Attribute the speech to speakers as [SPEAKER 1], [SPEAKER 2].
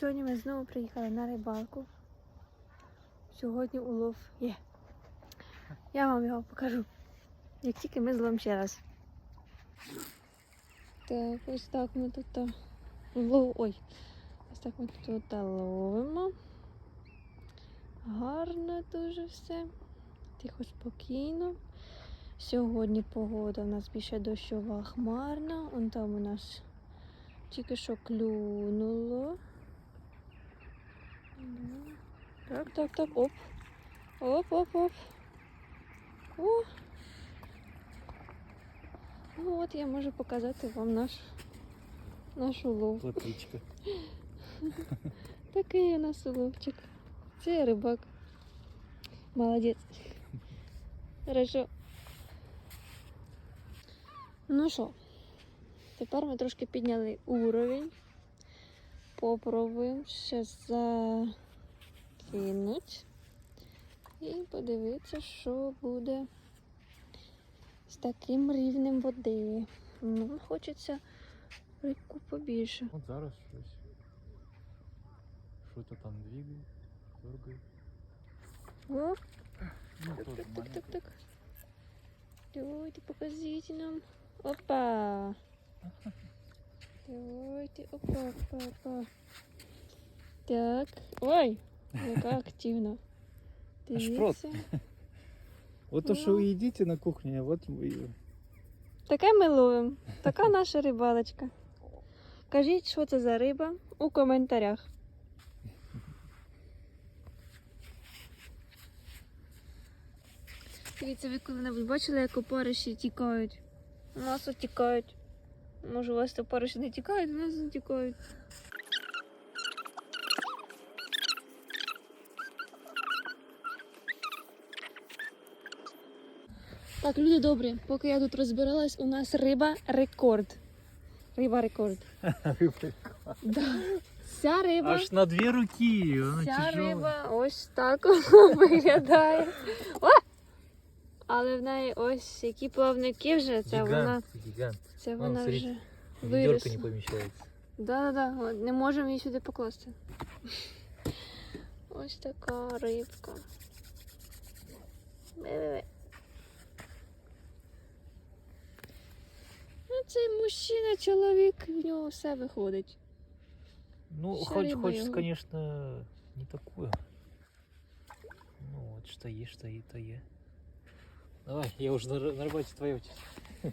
[SPEAKER 1] Сьогодні ми знову приїхали на рибалку. Сьогодні улов є. Я вам його покажу. Як тільки ми зловимо ще раз. Так, ось так ми тут лов... Ой. Ось так ми тут ловимо. Гарно дуже все. Тихо, спокійно. Сьогодні погода у нас більше дощова хмарна. Он там у нас тільки що клюнуло. Так, так, так, оп. Оп, оп, оп. О. Ну от я можу показати вам наш, наш улов.
[SPEAKER 2] Платичка.
[SPEAKER 1] Такий у нас уловчик. Це рибак. Молодець. Хорошо. Ну що, тепер ми трошки підняли уровень. Попробуємо ще закинути. І подивитися, що буде з таким рівнем води. Ну, хочеться рибку побільше.
[SPEAKER 2] От зараз щось. Що то там двигає, дергає.
[SPEAKER 1] О,
[SPEAKER 2] Ну,
[SPEAKER 1] Так, так, так, так, так. Давайте, покажите нам. Опа! Давайте, опа, опа, опа. Так. Ой, яка активна.
[SPEAKER 2] Аж
[SPEAKER 1] Дивіться.
[SPEAKER 2] Вот то, что
[SPEAKER 1] Ну.
[SPEAKER 2] вы едите на кухне, вот вы...
[SPEAKER 1] Таке ми ловимо. Така наша рибалочка. Кажіть, що це за риба у коментарях. Дивіться, ви коли-небудь бачили, як опариші тікають? У нас от тікають. Може, у вас опариші не тікають, у нас не тікають. Так, люди добрі, поки я тут розбиралась, у нас риба рекорд. Риба рекорд. Да. Ця риба,
[SPEAKER 2] Аж на две руки, она
[SPEAKER 1] ця
[SPEAKER 2] тяжелая.
[SPEAKER 1] риба ось так виглядає. О! Але в неї ось які плавники вже, це вона,
[SPEAKER 2] Гигант, гигант.
[SPEAKER 1] це
[SPEAKER 2] Вон,
[SPEAKER 1] вона вже виросла.
[SPEAKER 2] не помещается.
[SPEAKER 1] Да-да-да, не можемо її сюди покласти. Ось така рибка. Ну, цей мужчина, чоловік, в нього все виходить.
[SPEAKER 2] Ну, хоть,
[SPEAKER 1] рыба
[SPEAKER 2] хочется, конечно, не такое. Ну вот, что есть, что и то е. Давай, я уже на, на работе твоя очередь.